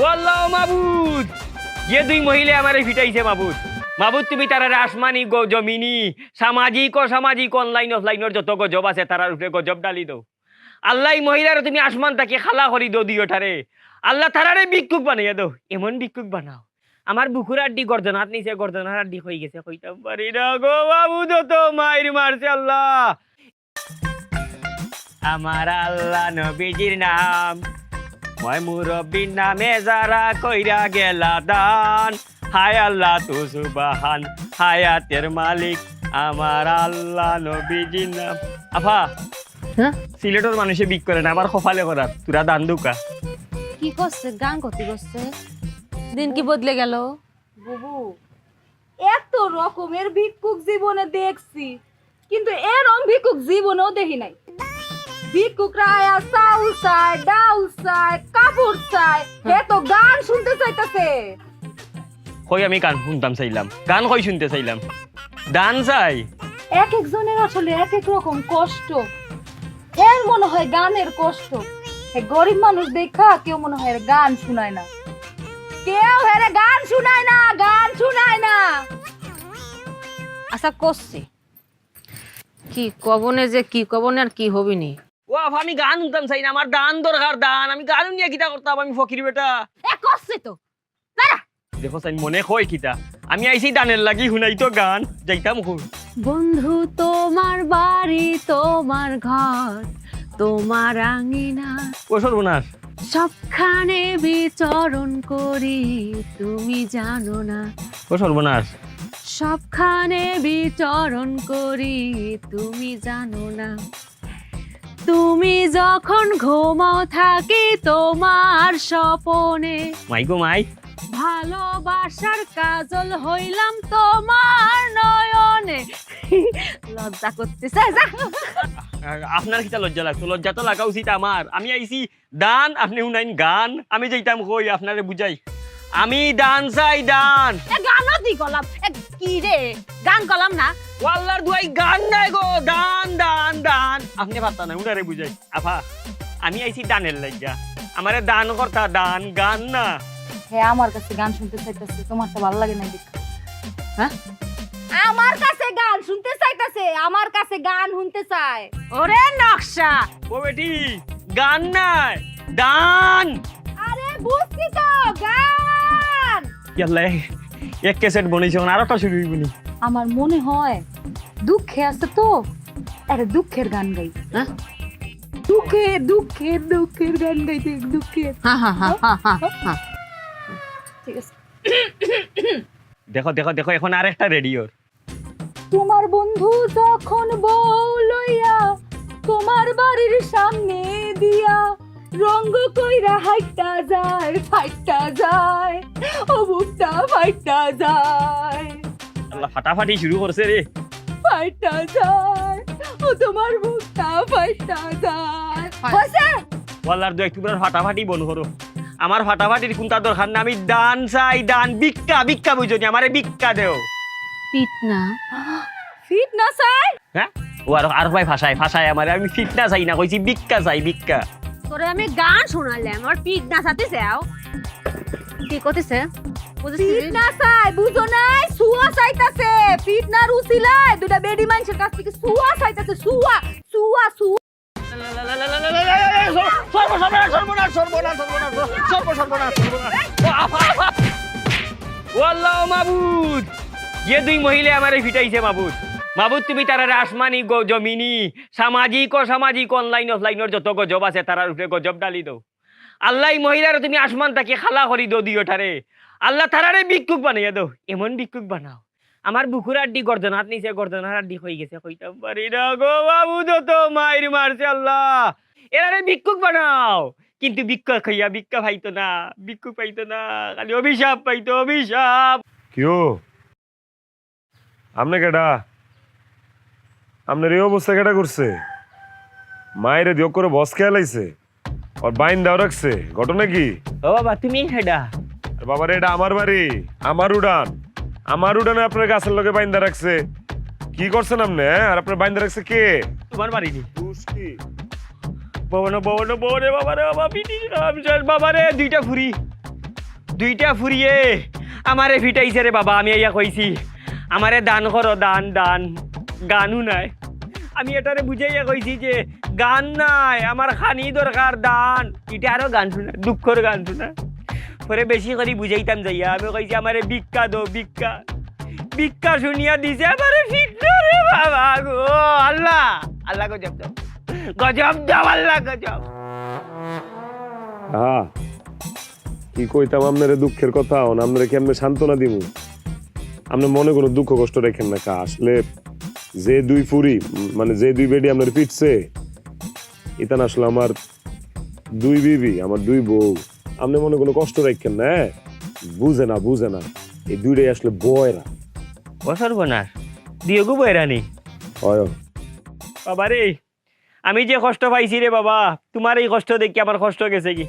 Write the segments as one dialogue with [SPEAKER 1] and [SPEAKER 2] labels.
[SPEAKER 1] ওয়াল্লাহ, মাবুদ। যে দুই মহিলা আমারে ফিটাইছে মাবুদ। মাবুদ, তুমি তারারে আসমানি জমিনি, সামাজিক সামাজিক অনলাইন অফলাইনের যত গজব আছে তারার উপরে গজব ডালি দাও। আল্লাহ মহিলারে তুমি আসমান তাকে খালা করি দো দিও তারে আল্লাহ তারারে ভিক্ষুক বানাইয়া দাও। এমন ভিক্ষুক বানাও। আমার বুকুর আড্ডি গর্দনাথ নিচে গর্দনার আড্ডি হয়ে গেছে, কইতাম পারি না গো বাবু যত মায়ের মারছে আল্লাহ। আমার আল্লাহ নবীজির নাম। মই মুরব্বীর নামে যারা কইরা গেলা দান। হায় আল্লাহ তু সুবাহান। হায়াতের মালিক আমার আল্লাহ নবীজির নাম আফা
[SPEAKER 2] হ্যাঁ?
[SPEAKER 1] সিলেটের মানুষে বিক করে না আমার কপালে করার তুরা দান দুকা।
[SPEAKER 2] কি করছে গান করতে করছে দিন কি বদলে গেল?
[SPEAKER 3] বুবু এত রকমের ভিক্ষুক জীবনে দেখছি কিন্তু এরম ভিক্ষুক জীবনেও দেখি নাই। ভিক্ষুকরা আয়া চাউল চায় ডাউল চায় কাপড় চায়। হে তো গান শুনতে চাইতেছে।
[SPEAKER 1] কই আমি গান শুনতাম চাইলাম। গান কই শুনতে চাইলাম। দান চাই।
[SPEAKER 3] এক একজনের আসলে এক এক রকম কষ্ট। এর মনে হয় গানের কষ্ট। হে গরিব মানুষ দেখা কেউ মনে হয় গান শুনায় না। কেউ হেরে গান শুনায় না গান শুনায় না।
[SPEAKER 2] আশা করছে কি কবনে যে কি কবনে আর কি হবি নি
[SPEAKER 1] ও আফা আমি গান শুনতাম চাই না আমার দান দরকার দান। আমি গান নিয়ে কিতা করতাম আমি ফকির বেটা।
[SPEAKER 2] এ করছে তো।
[SPEAKER 1] দেখো চাই মনে কয় কিতা। আমি আইছি দানের লাগি শুনাই তো গান। যাইতাম খুব
[SPEAKER 2] বন্ধু তোমার বাড়ি তোমার ঘর তোমার আঙিনা।
[SPEAKER 1] ও সর্বনাশ।
[SPEAKER 2] সবখানে বিচরণ করি তুমি জানো না।
[SPEAKER 1] ও সর্বনাশ।
[SPEAKER 2] সবখানে বিচরণ করি তুমি জানো না। তুমি যখন ঘুমাও থাকি তোমার স্বপনে।
[SPEAKER 1] মাই গো মাই।
[SPEAKER 2] ভালোবাসার কাজল হইলাম তোমার নয়নে। লজ্জা করতেছে যা।
[SPEAKER 1] আপনার কিতা লজ্জা লাগতো লজ্জা তো লাগা উচিত আমার। আমি আইছি দান আপনি শুনাইন গান। আমি যাইতাম কই আপনারে বুঝাই। আমি দান চাই দান।
[SPEAKER 2] এ গানও দি গলাম কি রে? গান গলাম না।
[SPEAKER 1] ওয়াল্লার দুয়াই গান নাই গো দান দান দান। আপনি পাত্তা না উনারে বুঝাই। আফা আমি আইছি দানের লাগিয়া আমারে দান করতা দান গান না।
[SPEAKER 3] হ্যাঁ আমার কাছে গান শুনতে চাইতেছে তোমার তো ভালো লাগে না দেখ
[SPEAKER 2] হ্যাঁ?
[SPEAKER 3] আমার কাছে গান শুনতে চাইতেছে আমার কাছে গান শুনতে চায়।
[SPEAKER 2] ওরে নকশা।
[SPEAKER 1] ও বেটি গান নাই দান।
[SPEAKER 3] আরে বুঝছি তো গান।
[SPEAKER 1] ইয়াল্লা এক ক্যাসেট বনেছে আর একটা শুরু হইবনি
[SPEAKER 3] আমার মনে হয় দুঃখে আছে তো। আরে দুঃখের গান গাই।
[SPEAKER 2] হ্যাঁ?
[SPEAKER 3] দুঃখে দুঃখের দুঃখের গান গাইতে দুঃখে।
[SPEAKER 2] হা হা হা হা হা হা।
[SPEAKER 3] ঠিক আছে।
[SPEAKER 1] দেখো দেখো দেখো এখন আর একটা রেডিওর।
[SPEAKER 3] তোমার বন্ধু যখন বউ লইয়া তোমার বাড়ির সামনে দিয়া রঙ্গ কইরা হাইটা যায় ফাইটা যায় ও বুকটা ফাইটা যায়।
[SPEAKER 1] ফাটাফাটি শুরু করছে রে।
[SPEAKER 3] ফাইটা যায় ও তোমার বুকটা ফাইটা যায় হইছে
[SPEAKER 1] ওয়াল্লার দু একটু ফাটাফাটি বন করো আমার ফাটাফাটির কোনটা দরকার না আমি দান চাই দান। ভিক্ষা ভিক্ষা বুঝনি আমারে ভিক্ষা দেও।
[SPEAKER 2] পিট না।
[SPEAKER 3] ফিট না চাই
[SPEAKER 1] হ্যাঁ? ও আর আর ভাই ভাষায় ভাষায় আমার আমি ফিট না চাই না কইছি ভিক্ষা চাই ভিক্ষা।
[SPEAKER 2] তোরে আমি গান শোনালাম আর পিট না সাথে যাও কি করতেছে
[SPEAKER 3] ফিট না চাই বুঝো নাই সুয়া চাইতাছে ফিট না রুসিলায় দুটা বেডি মানুষের কাছ থেকে সুয়া চাইতাছে সুয়া সুয়া সুয়া
[SPEAKER 1] সর্বনাশ সর্বনাশ সর্বনাশ সর্বনাশ সর্বনাশ সর্বনাশ ও আফা আফা ওয়াল্লাহ মাবুদ যে দুই মহিলা আমারে ফিটাইছে মাবুদ মাবুদ তুমি তারারে আসমানি গ- জমিনি সামাজিক ও সামাজিক অনলাইন অফলাইনের যত গজব আছে তারার উপরে গজব ডালি দাও আল্লাহ মহিলারে তুমি আসমান তাকে খালা করি দো দিও তারে আল্লাহ তারারে ভিক্ষুক বানাইয়া দাও এমন ভিক্ষুক বানাও। আমার বুকুর আড্ডি গর্দনাথ নিচে গর্দনার আড্ডি হয়ে গেছে কইতাম পারি না গো বাবু যত মায়ের মারছে আল্লাহ! এরারে ভিক্ষুক বানাও। কিন্তু ভিক্ষা খাইয়া ভিক্ষা পাইতো না ভিক্ষুক পাইতো না খালি অভিশাপ পাইতো অভিশাপ।
[SPEAKER 4] কিও? আমনে কেডা? আপনার এই অবস্থা কেডা করছে? মায়ের দিও করে বস খেয়াল আইছে আর বাইন দাও রাখছে ঘটনা কি?
[SPEAKER 1] ও বাবা তুমি হেডা?
[SPEAKER 4] বাবার এটা আমার বাড়ি। আমার উড়ান। আমার উড়ানে আপনার গাছের লগে বাইন্দা রাখছে। কি করছেন আপনি হ্যাঁ? আর আপনার বাইন্দা রাখছে কে?
[SPEAKER 1] তোমার বাড়ি নি।
[SPEAKER 4] কি?
[SPEAKER 1] ভবন ভবন ভবনে বাবা রে বাবা পিটি রাম বাবা রে দুইটা ঘুরি দুইটা ফুরিয়ে আমারে ফিটাইছে রে বাবা আমি ইয়া কইছি। আমারে দান করো দান দান। গানও নাই। আমি এটারে বুঝাইয়া কইছি যে গান নাই আমার খানি দরকার দান। এটা আরও গান শোনা দুঃখর গান শোনা। পরে বেশি করে বুঝাইতাম যাইয়া। আমি কইছি, আমারে ভিক্ষা দো ভিক্ষা। ভিক্ষা শুনিয়া দিছে, আমারে ফিটলো রে বাবা গো, আল্লাহ আল্লাহ গজব দাও। গজব দাও, আল্লাহ গজব।
[SPEAKER 4] হ্যাঁ কি কইতাম আপনারে দুঃখের কথা হন আপনারে কেমনে সান্ত্বনা দিমু আপনি মনে কোনো দুঃখ কষ্ট রেখেন না, কা? আসলে যে দুই ফুরি মানে যে দুই বেডি আপনার পিটছে, ইতান আসলে আমার দুই বিবি, আমার দুই বউ। আপনি মনে কোনো কষ্ট রাখেন না হ্যাঁ? বুঝে না বুঝে না। এই দুইটাই আসলে বয়রা।
[SPEAKER 1] বছর বনার দিয়ে গো বয়রানি
[SPEAKER 4] হয়।
[SPEAKER 1] বাবা রে আমি যে কষ্ট পাইছি রে বাবা তোমার এই কষ্ট দেখি আমার কষ্ট গেছে কি?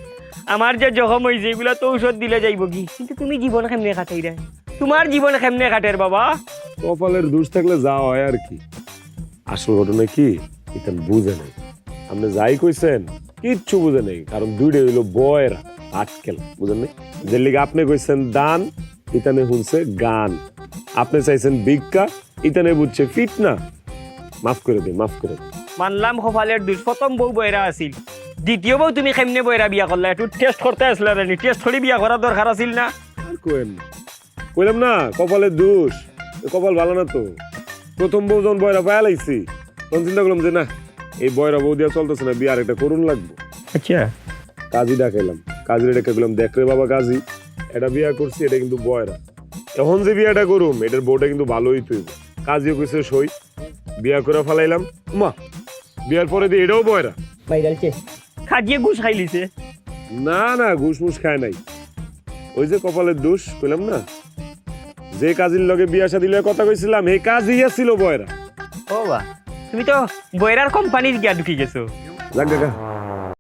[SPEAKER 1] আমার যে জখম হয়েছে এগুলা তো ঔষধ দিলে যাইব কি? কিন্তু তুমি জীবন কেমনে কাটাই রে? তোমার জীবন কেমনে কাটের বাবা?
[SPEAKER 4] কপালের দোষ থাকলে যা হয় আর কি। আসল ঘটনা কি? ইতান বুঝে নাই। আপনি যাই কইছেন কিচ্ছু বুঝে নেই কারণ দুইটা হইল বয়রা। আটকেল বুঝেন নাই যে লিগে আপনি কইছেন দান ইতানে শুনছে গান। আপনি চাইছেন ভিক্ষা ইতানে বুঝছে ফিট না মাফ করে দিন মাফ করে দিন।
[SPEAKER 1] মানলাম কপালের দুষ প্রথম বউ বয়রা আছিল। দ্বিতীয় বউ তুমি কেমনে বয়রা বিয়া করলা? একটু টেস্ট করতে আসলে রানি টেস্ট করে বিয়া করার দরকার আছিল না?
[SPEAKER 4] আর কোয়েন না। কইলাম না কপালের দোষ। কপাল ভালো না তো। প্রথম বউ যখন বয়রা পায়া লাইছি তখন চিন্তা করলাম যে না এই বয়রা বউ দিয়া চলতেছে না বিয়ার একটা করুন লাগবো।
[SPEAKER 1] আচ্ছা।
[SPEAKER 4] কাজী ডাকাইলাম কাজীর এটা গেলাম দেখ রে বাবা কাজী এটা বিয়া করছি এটা কিন্তু বয়রা। এখন যে বিয়াটা করুম এটার বউটা কিন্তু ভালোই তুই। কাজীও কইছে সই বিয়া করে ফেলাইলাম। মা বিয়ার পরে দিয়ে এটাও বয়রা।
[SPEAKER 1] খাজিয়ে ঘুষ খাইলিছে।
[SPEAKER 4] না না ঘুষ মুস খায় নাই। ওই যে কপালের দোষ কইলাম না? যে কাজীর লগে বিয়া শাদি কথা কইছিলাম এই কাজই ছিল বয়রা।
[SPEAKER 1] ও বা তুমি তো বয়রার কোম্পানির গিয়া ঢুকি গেছো।
[SPEAKER 4] যাক দেখা।